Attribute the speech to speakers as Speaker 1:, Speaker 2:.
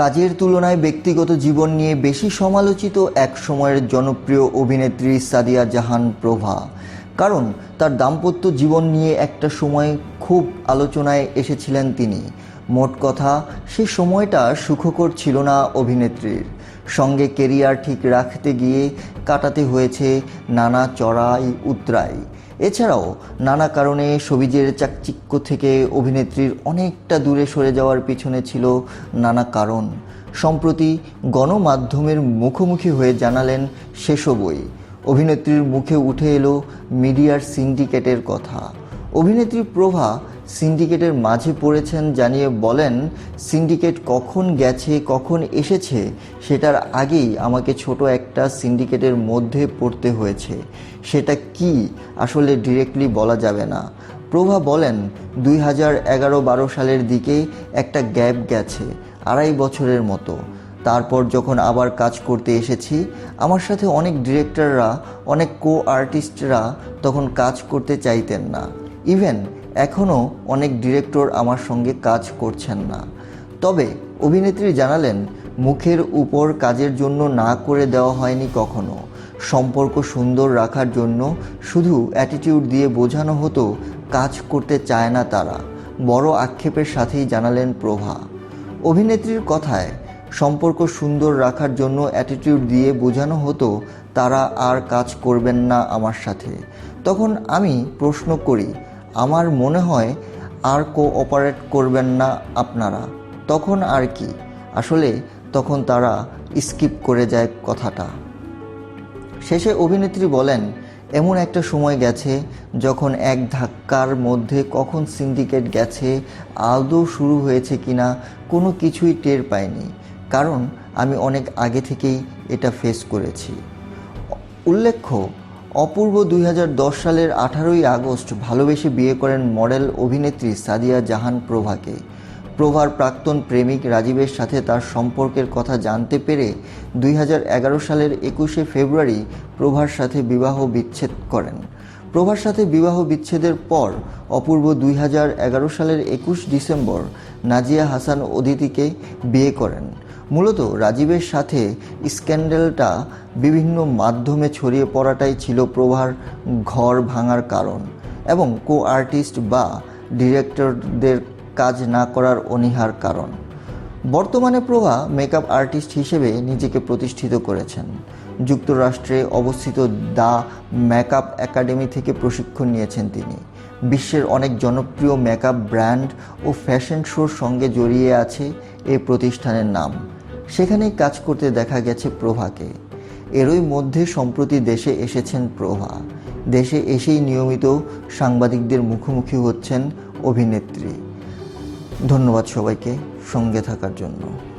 Speaker 1: কাজের তুলনায় ব্যক্তিগত জীবন নিয়ে বেশি সমালোচিত এক সময়ের জনপ্রিয় অভিনেত্রী সাদিয়া জাহান প্রভা। কারণ তার দাম্পত্য জীবন নিয়ে একটা সময় খুব আলোচনায় এসেছিলেন তিনি। মোট কথা, সে সময়টা সুখকর ছিল না অভিনেত্রীর। সঙ্গে কেরিয়ার ঠিক রাখতে গিয়ে কাটাতে হয়েছে নানা চড়াই উতরাই এছাড়াও নানা কারণে সবিজের চাকচিক্য থেকে অভিনেত্রীর অনেকটা দূরে সরে যাওয়ার পিছনে ছিল নানা কারণ। সম্প্রতি গণমাধ্যমের মুখোমুখি হয়ে জানালেন সেসবই অভিনেত্রীর মুখে উঠে এলো মিডিয়ার সিন্ডিকেটের কথা। অভিনেত্রী প্রভা সিন্ডিকেটের মাঝে পড়েছেন জানিয়ে বলেন, সিন্ডিকেট কখন গেছে, কখন এসেছে, সেটার আগেই আমাকে ছোট একটা সিন্ডিকেটের মধ্যে পড়তে হয়েছে। সেটা কি? আসলে ডিরেক্টলি বলা যাবে না। প্রভা বলেন, দুই হাজার এগারো বারো সালের দিকে একটা গ্যাপ গেছে, আড়াই বছরের মতো। তারপর যখন আবার কাজ করতে এসেছি, আমার সাথে অনেক ডিরেক্টররা, অনেক কো আর্টিস্টরা তখন কাজ করতে চাইতেন না। ইভেন এখনও অনেক ডিরেক্টর আমার সঙ্গে কাজ করছেন না। তবে অভিনেত্রী জানালেন, মুখের উপর কাজের জন্য না করে দেওয়া হয়নি কখনো। সম্পর্ক সুন্দর রাখার জন্য শুধু অ্যাটিটিউড দিয়ে বোঝানো হতো, কাজ করতে চায় না তারা। বড় আক্ষেপের সাথেই জানালেন প্রভা। অভিনেত্রীর কথায়, সম্পর্ক সুন্দর রাখার জন্য অ্যাটিটিউড দিয়ে বোঝানো হতো, তারা আর কাজ করবেন না আমার সাথে। তখন আমি প্রশ্ন করি আমার মনে হয় আর কোঅপারেট করবেন না আপনারা। তখন আর কি? আসলে তখন তারা স্কিপ করে যায় কথাটা। শেষে অভিনেত্রী বলেন, এমন একটা সময় গেছে যখন এক ধাক্কার মধ্যে কখন সিন্ডিকেট গেছে, আদৌ শুরু হয়েছে কিনা কোনো কিছুই টের পাইনি। কারণ আমি অনেক আগে থেকেই এটা ফেস করেছি। উল্লেখ্য অপূর্ব দুই হাজার দশ সালের আঠারোই আগস্ট ভালোবেসে বিয়ে করেন মডেল অভিনেত্রী সাদিয়া জাহান প্রভাকে। প্রভার প্রাক্তন প্রেমিক রাজীবের সাথে তার সম্পর্কের কথা জানতে পেরে দুই হাজার এগারো সালের একুশে ফেব্রুয়ারি প্রভার সাথে বিবাহ বিচ্ছেদ করেন। প্রভার সাথে বিবাহ বিচ্ছেদের পর অপূর্ব দুই হাজার এগারো সালের একুশ ডিসেম্বর নাজিয়া হাসান অদিতিকে বিয়ে করেন। মূলত রাজীবের সাথে স্ক্যান্ডেলটা বিভিন্ন মাধ্যমে ছড়িয়ে পড়াটাই ছিল প্রভার ঘর ভাঙার কারণ এবং কো আর্টিস্ট বা ডিরেক্টরদের কাজ না করার অনীহার কারণ। বর্তমানে প্রভা মেকআপ আর্টিস্ট হিসেবে নিজেকে প্রতিষ্ঠিত করেছেন। যুক্তরাষ্ট্রে অবস্থিত দ্য মেকআপ একাডেমি থেকে প্রশিক্ষণ নিয়েছেন তিনি। বিশ্বের অনেক জনপ্রিয় মেকআপ ব্র্যান্ড ও ফ্যাশন শোর সঙ্গে জড়িয়ে আছে এই প্রতিষ্ঠানের নাম। সেখানেই কাজ করতে দেখা গেছে প্রভাকে। এরই মধ্যে সম্প্রতি দেশে এসেছেন প্রভা। দেশে এসেই নিয়মিত সাংবাদিকদের মুখোমুখি হচ্ছেন অভিনেত্রী। ধন্যবাদ সবাইকে সঙ্গে থাকার জন্য।